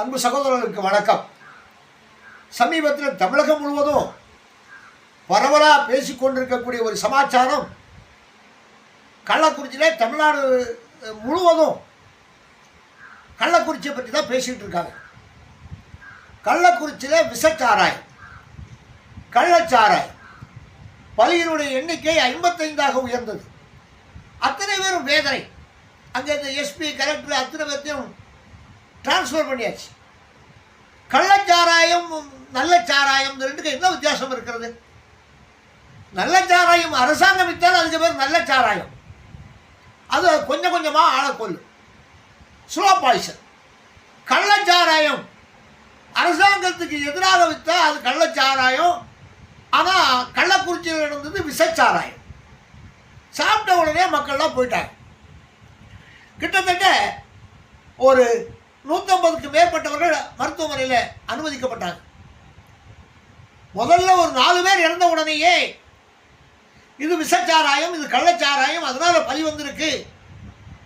அன்பு சகோதரர்களுக்கு வணக்கம். சமீபத்தில் தமிழகம் முழுவதும் பரவலாக பேசிக்கொண்டிருக்கக்கூடிய ஒரு சமாச்சாரம் கள்ளக்குறிச்சியிலே தமிழ்நாடு முழுவதும் கள்ளக்குறிச்சியை பற்றி தான் பேசிகிட்டு இருக்காங்க. கள்ளக்குறிச்சியில் விஷச்சாராய் கள்ளச்சாராய் பலியினுடைய எண்ணிக்கை ஐம்பத்தைந்தாக உயர்ந்தது. அத்தனை பேரும் வேதனை. அங்கே இந்த எஸ்பி கலெக்டர் அத்தனை பேர்த்தையும் டிரான்ஸ்ஃபர் பண்ணியாச்சு. கள்ளச்சாராயம் நல்ல சாராயம் ரெண்டுக்கு என்ன வித்தியாசம் இருக்கிறது? நல்ல சாராயம் அரசாங்கம் வித்தால் அதுக்கு பேர் நல்ல சாராயம். அது கொஞ்சம் கொஞ்சமாக ஆளை கொல்லும் ஸ்லோ பாய்சன் கள்ளச்சாராயம் அரசாங்கத்துக்கு எதிராக விற்றா அது கள்ளச்சாராயம். ஆனால் கள்ளக்குறிச்சியில் நடந்தது விஷச்சாராயம். சாப்பிட்ட உடனே மக்கள்லாம் போயிட்டாங்க. கிட்டத்தட்ட ஒரு நூற்றம்பதுக்கு மேற்பட்டவர்கள் மருத்துவமனையில் அனுமதிக்கப்பட்டாங்க. முதல்ல ஒரு நாலு பேர் இறந்த உடனேயே இது விஷச்சாராயம் இது கள்ளச்சாராயம் அதனால பலி வந்திருக்கு.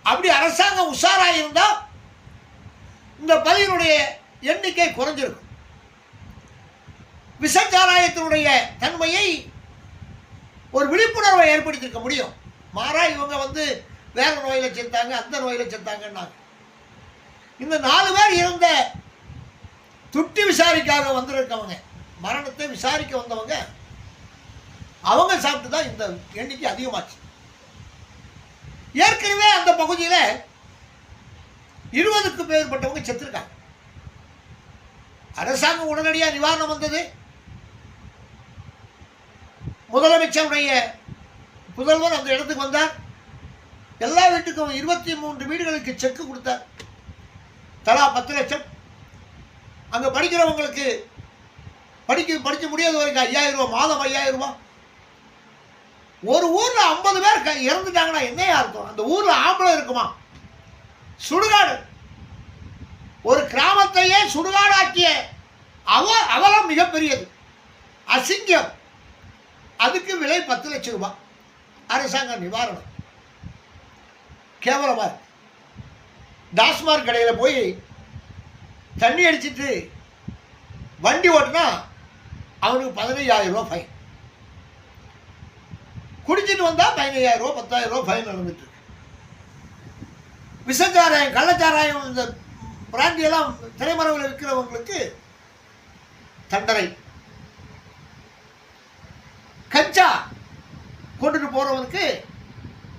அப்படி அரசாங்கம் உஷாராக இருந்தால் இந்த பலியினுடைய எண்ணிக்கை குறைஞ்சிருக்கும். விஷச்சாராயத்தினுடைய தன்மையை ஒரு விழிப்புணர்வை ஏற்படுத்தியிருக்க முடியும். மாறா இவங்க வந்து வேற நோயில் செத்தாங்க அந்த நோயில் செத்தாங்கன்னாங்க இந்த நாலு பேர் இருந்த துட்டி விசாரிக்காக வந்திருக்கவங்க மரணத்தை விசாரிக்க வந்தவங்க அவங்க சாப்பிட்டு தான் இந்த எண்ணிக்கை அதிகமாச்சு. ஏற்கனவே அந்த பகுதியில் இருபதுக்கு மேற்பட்டவங்க செத்துருக்காங்க. அரசாங்கம் உடனடியாக நிவாரணம் வந்தது. முதலமைச்சருடைய புதல்வர் அந்த இடத்துக்கு வந்தார். எல்லா வீட்டுக்கும் இருபத்தி மூன்று வீடுகளுக்கு செக்கு கொடுத்தார். தலா பத்து லட்சம். அங்கே படிக்கிறவங்களுக்கு படிக்க படிக்க முடியாத வரைக்கும் ஐயாயிரம் ரூபா மாதம் ஐயாயிரம் ரூபாய். ஒரு ஊரில் ஐம்பது பேர் இறந்துட்டாங்கன்னா என்னையா இருக்கும் அந்த ஊரில் ஆம்பளை இருக்குமா? சுடுகாடு. ஒரு கிராமத்தையே சுடுகாடாக்கிய அவ அவலம் மிகப்பெரியது. அசிங்கம். அதுக்கு விலை பத்து லட்சம் ரூபாய். அரசாங்க நிவாரணம். கேவலமாக இருக்கு. டாஸ்மாக் கடையில் போய் தண்ணி அடிச்சிட்டு வண்டி ஓட்டினா அவனுக்கு பதினைஞ்சாயிரம் ரூபா ஃபைன் குடிச்சிட்டு வந்தால் பதினையாயிரம் ரூபா பத்தாயிரம் ரூபா ஃபைன் நடந்துட்டு விஷச்சாராயம் கள்ளச்சாராயம் இந்த பிராண்டியெல்லாம் திரைமறைவில் இருக்கிறவங்களுக்கு தண்டனை. கஞ்சா கொண்டுட்டு போகிறவனுக்கு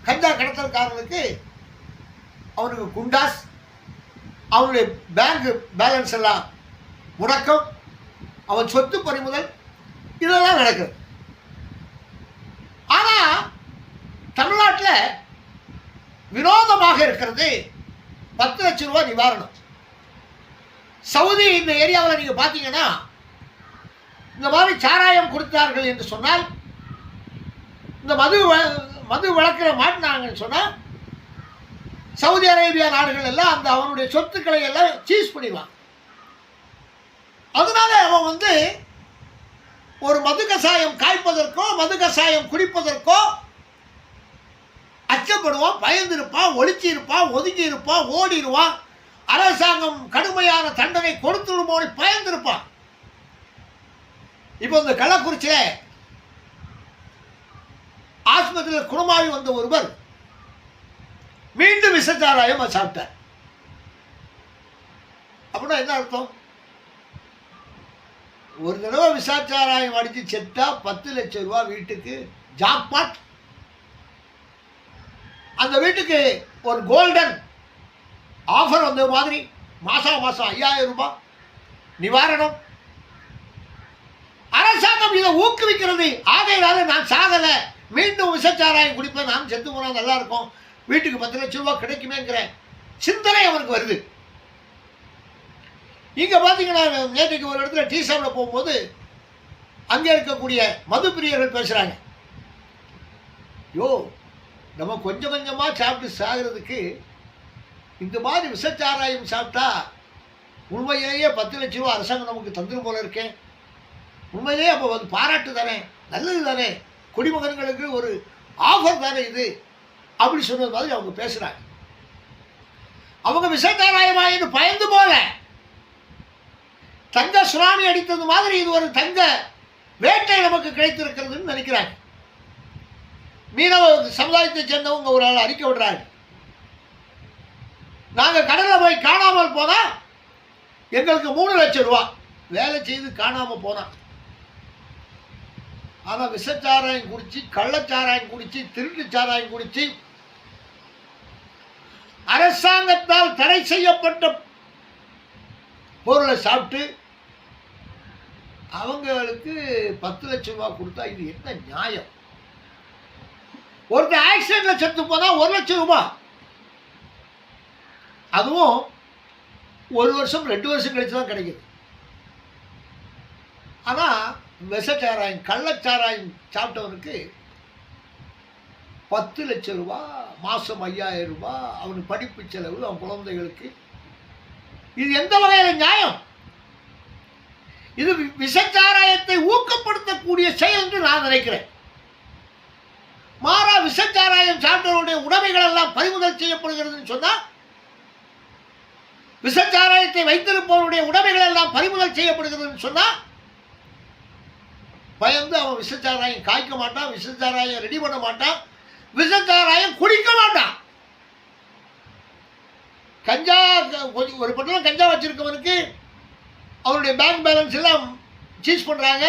கஞ்சா கடத்தல்காரனுக்கு அவனுக்கு குண்டாஸ் அவனுடைய பேங்க் பேலன்ஸ் எல்லாம் முடக்கம் அவன் சொத்து பறிமுதல் இதெல்லாம் நடக்குது. ஆனால் தமிழ்நாட்டில் வினோதமாக இருக்கிறது பத்து லட்சம் ரூபாய் நிவாரணம். சவுதி இந்த ஏரியாவில் நீங்கள் பார்த்தீங்கன்னா இந்த மாதிரி சாராயம் கொடுத்தார்கள் என்று சொன்னால் இந்த மது வ- மது வழக்கில் மாட்டினாங்கன்னு சொன்னால் சவுதி அரேபியா நாடுகள் எல்லாம் அந்த அவனுடைய சொத்துக்களை எல்லாம் சீஸ் பண்ணிடுவான். அதனால அவன் வந்து ஒரு மது கசாயம் காய்ப்பதற்கோ மது கசாயம் குடிப்பதற்கோ அச்சப்படுவான் பயந்திருப்பான் ஒளிச்சி இருப்பான் ஒதுங்கி இருப்பான் ஓடிடுவான். அரசாங்கம் கடுமையான தண்டனை கொடுத்துடுமோன்னு பயந்திருப்பான். இப்போ இந்த கள்ளக்குறிச்சியில் ஆஸ்பத்திரியில் குணமாகி வந்த ஒருவர் மீண்டும் விஷச்சாராயம் சாப்பிட்டார் அப்படின்னா என்ன அர்த்தம்? ஒரு தடவை விஷச்சாராயம் அடித்து செத்தா பத்து லட்சம் ரூபா வீட்டுக்கு ஜாக்பாட். அந்த வீட்டுக்கு ஒரு கோல்டன் ஆஃபர் வந்த மாதிரி மாதம் மாதம் ஐயாயிரம் ரூபாய் நிவாரணம். அரசாங்கம் இதை ஊக்குவிக்கிறது. ஆகையினால நான் சாகலை. மீண்டும் விஷச்சாராயம் குடிப்பேன். நான் செத்து போனால் நல்லா இருக்கும். வீட்டுக்கு பத்து லட்சம் ரூபாய் கிடைக்குமேங்கிற சிந்தனை அவனுக்கு வருது. இங்கே பார்த்தீங்கன்னா நேற்றுக்கு ஒரு இடத்துல டீ சாப்பிட போகும்போது அங்கே இருக்கக்கூடிய மது பிரியர்கள் பேசுகிறாங்க யோ நம்ம கொஞ்சம் கொஞ்சமாக சாப்பிட்டு சாகிறதுக்கு இந்த மாதிரி விஷச்சாராயம் சாப்பிட்டா உண்மையிலேயே பத்து லட்ச ரூபா அரசாங்கம் நமக்கு தந்துடும் போல இருக்கேன் உண்மையிலேயே அப்போ வந்து பாராட்டு தானே நல்லது தானே. குடிமகன்களுக்கு ஒரு ஆஃபர் தானே இது. அப்படி சொன்னது மாதிரி அவங்க பேசுகிறாங்க அவங்க விஷச்சாராயமா பயந்து போல. தங்க சுனாமி அடித்தது மாதிரி இது ஒரு தங்க வேட்டை நமக்கு கிடைத்திருக்கிறதுன்னு நினைக்கிறாங்க. மீனவ சமுதாயத்தை சேர்ந்தவங்க ஒரு ஆள் அறிக்கை விடுறாரு. நாங்கள் கடலில் போய் காணாமல் போனால் எங்களுக்கு மூணு லட்சம் ரூபா. வேலை செய்து காணாமல் போனான் ஆனால் விஷச்சாராயம் குடித்து கள்ளச்சாராயம் குடித்து திருட்டு சாராயம் குடிச்சு அரசாங்கத்தால் தடை செய்யப்பட்ட பொருளை சாப்பிட்டு அவங்களுக்கு பத்து லட்சம் ரூபா கொடுத்தா இது என்ன நியாயம்? ஒருத்தர் ஆக்சிடென்ட்ல செத்து போனா ஒரு லட்சம் ரூபா அதுவும் ஒரு வருஷம் ரெண்டு வருஷம் கழிச்சு தான் கிடைக்குது. ஆனால் விஷச்சாராயம் கள்ளச்சாராயம் சாப்பிட்டவனுக்கு பத்து லட்சம் ரூபா மாதம் ஐயாயிரம் ரூபாய் அவனுக்கு படிப்பு செலவு அவன் குழந்தைகளுக்கு. இது எந்த வகையில் நியாயம்? இது வி- விஷச்சாராயத்தை ஊக்கப்படுத்தக்கூடிய செயல் என்று நான் நினைக்கிறேன். மாறா விஷச்சாராயம் சார்ந்தவருடைய உடைமைகள் எல்லாம் பறிமுதல் செய்யப்படுகிறதுன்னு சொன்னால் விஷச்சாராயத்தை வைத்திருப்பவருடைய உடைமைகள் எல்லாம் பறிமுதல் செய்யப்படுகிறதுன்னு சொன்னால் பயந்து அவன் விஷச்சாராயம் காய்க்க மாட்டான் விஷச்சாராயம் ரெடி பண்ண மாட்டான் விஷச்சாராயம் குடிக்க வேண்டாம் கஞ்சா கொஞ்சம் ஒரு பட்டம் கஞ்சா வச்சிருக்கவனுக்கு அவனுடைய பேங்க் பேலன்ஸ் எல்லாம் சீஸ் பண்ணுறாங்க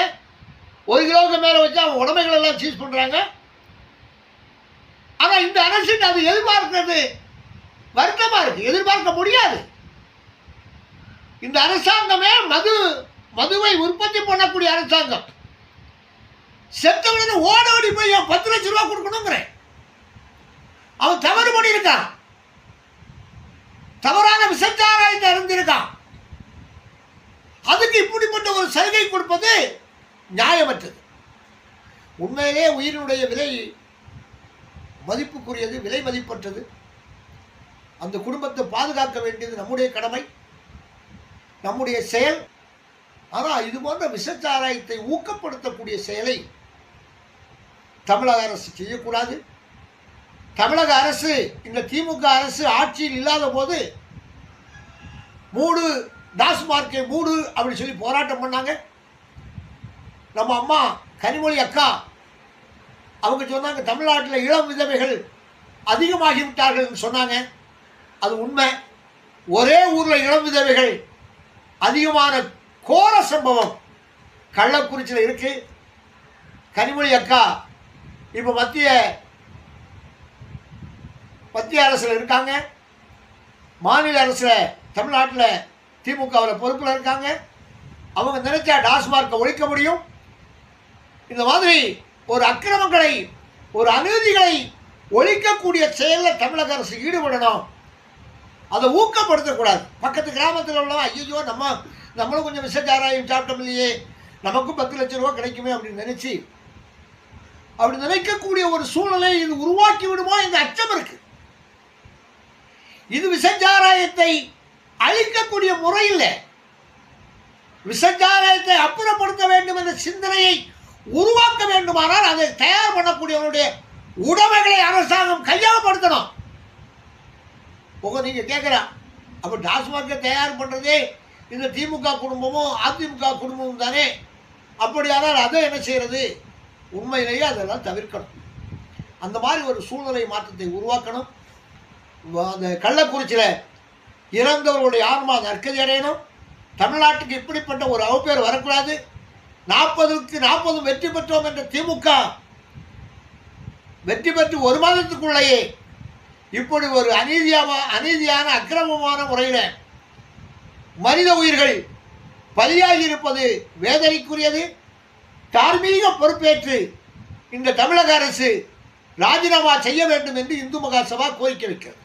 ஒரு கிலோவுக்கு மேலே வச்சு அவன் உடமைகள் எல்லாம் சீஸ் பண்ணுறாங்க ஆனால் இந்த அரசுக்கு அது எதிர்பார்க்கிறது வருத்தமாக இருக்கு. எதிர்பார்க்க முடியாது. இந்த அரசாங்கமே மது மதுவை உற்பத்தி பண்ணக்கூடிய அரசாங்கம். செத்தவனுக்கு ஓட ஓடி போய் பத்து லட்சம் ரூபா கொடுக்கணுங்கிறேன். அவன் தவறு பண்ணியிருக்கான். தவறான விசச்சாராயத்தை அறிந்திருக்கான் அதுக்கு இப்படிப்பட்ட ஒரு சலுகை கொடுப்பது நியாயமற்றது. உண்மையிலே உயிரினுடைய விலை மதிப்புக்குரியது விலை மதிப்பற்றது. அந்த குடும்பத்தை பாதுகாக்க வேண்டியது நம்முடைய கடமை நம்முடைய செயல். ஆனால் இது போன்ற விஷச்சாராயத்தை ஊக்கப்படுத்தக்கூடிய செயலை தமிழக அரசு செய்யக்கூடாது. தமிழக அரசு இந்த திமுக அரசு ஆட்சியில் இல்லாத போது மூடு டாஸ்மார்க்கை மூடு அப்படின்னு சொல்லி போராட்டம் பண்ணாங்க. நம்ம அம்மா கனிமொழி அக்கா அவங்க சொன்னாங்க தமிழ்நாட்டில் இளம் விதவைகள் அதிகமாகிவிட்டார்கள் சொன்னாங்க. அது உண்மை. ஒரே ஊரில் இளம் விதவைகள் அதிகமான கோர சம்பவம் கள்ளக்குறிச்சியில் இருக்கு. கனிமொழி அக்கா இப்போ மத்திய மத்திய அரசில் இருக்காங்க. மாநில அரசில் தமிழ்நாட்டில் திமுகவில் பொறுப்பில் இருக்காங்க. அவங்க நினைச்சா டாஸ்மார்க்கை ஒழிக்க முடியும். இந்த மாதிரி ஒரு அக்கிரமங்களை ஒரு அநீதிகளை ஒழிக்கக்கூடிய செயலில் தமிழக அரசு ஈடுபடணும். அதை ஊக்கப்படுத்தக்கூடாது பக்கத்து கிராமத்தில் உள்ளவன் ஐயோ நம்ம நம்மளும் கொஞ்சம் விஷச்சாராயம் சாப்பிட்டோம் இல்லையே. நமக்கும் பத்து லட்ச ரூபா கிடைக்குமே அப்படின்னு நினச்சி அப்படி நினைக்கக்கூடிய ஒரு சூழ்நிலை இது உருவாக்கி விடுமோ? இந்த அச்சம் இருக்குது இது விஷச்சாராயத்தை அழிக்கக்கூடிய முறை இல்லை விஷச்சாராயத்தை அப்புறப்படுத்த வேண்டும் என்ற சிந்தனையை உருவாக்க வேண்டுமானால் அதை தயார் பண்ணக்கூடியவனுடைய உடமைகளை அரசாங்கம் கையகப்படுத்தணும். உங்க நீங்க கேட்கலாம் அப்ப டாஸ்மார்க்கை தயார் பண்றதே இந்த திமுக குடும்பமும் அதிமுக குடும்பமும் தானே? அப்படியானால் அதை என்ன செய்யறது? உண்மையிலேயே அதெல்லாம் தவிர்க்கணும். அந்த மாதிரி ஒரு சூழ்நிலை மாற்றத்தை உருவாக்கணும். அந்த கள்ளக்குறிச்சியில் இறந்தவர்களுடைய ஆன்மா நற்கதி அடையணும் தமிழ்நாட்டுக்கு இப்படிப்பட்ட ஒரு அவப்பேர் வரக்கூடாது. நாற்பதுக்கு நாற்பதும் வெற்றி பெற்றோம் என்ற திமுக வெற்றி பெற்று ஒரு மாதத்துக்குள்ளேயே இப்படி ஒரு அநீதியான அநீதியான அக்கிரமமான முறையில் மனித உயிர்கள் பலியாகி இருப்பது வேதனைக்குரியது. தார்மீக பொறுப்பேற்று இந்த தமிழக அரசு ராஜினாமா செய்ய வேண்டும் என்று இந்து மகாசபா கோரிக்கை வைக்கிறது.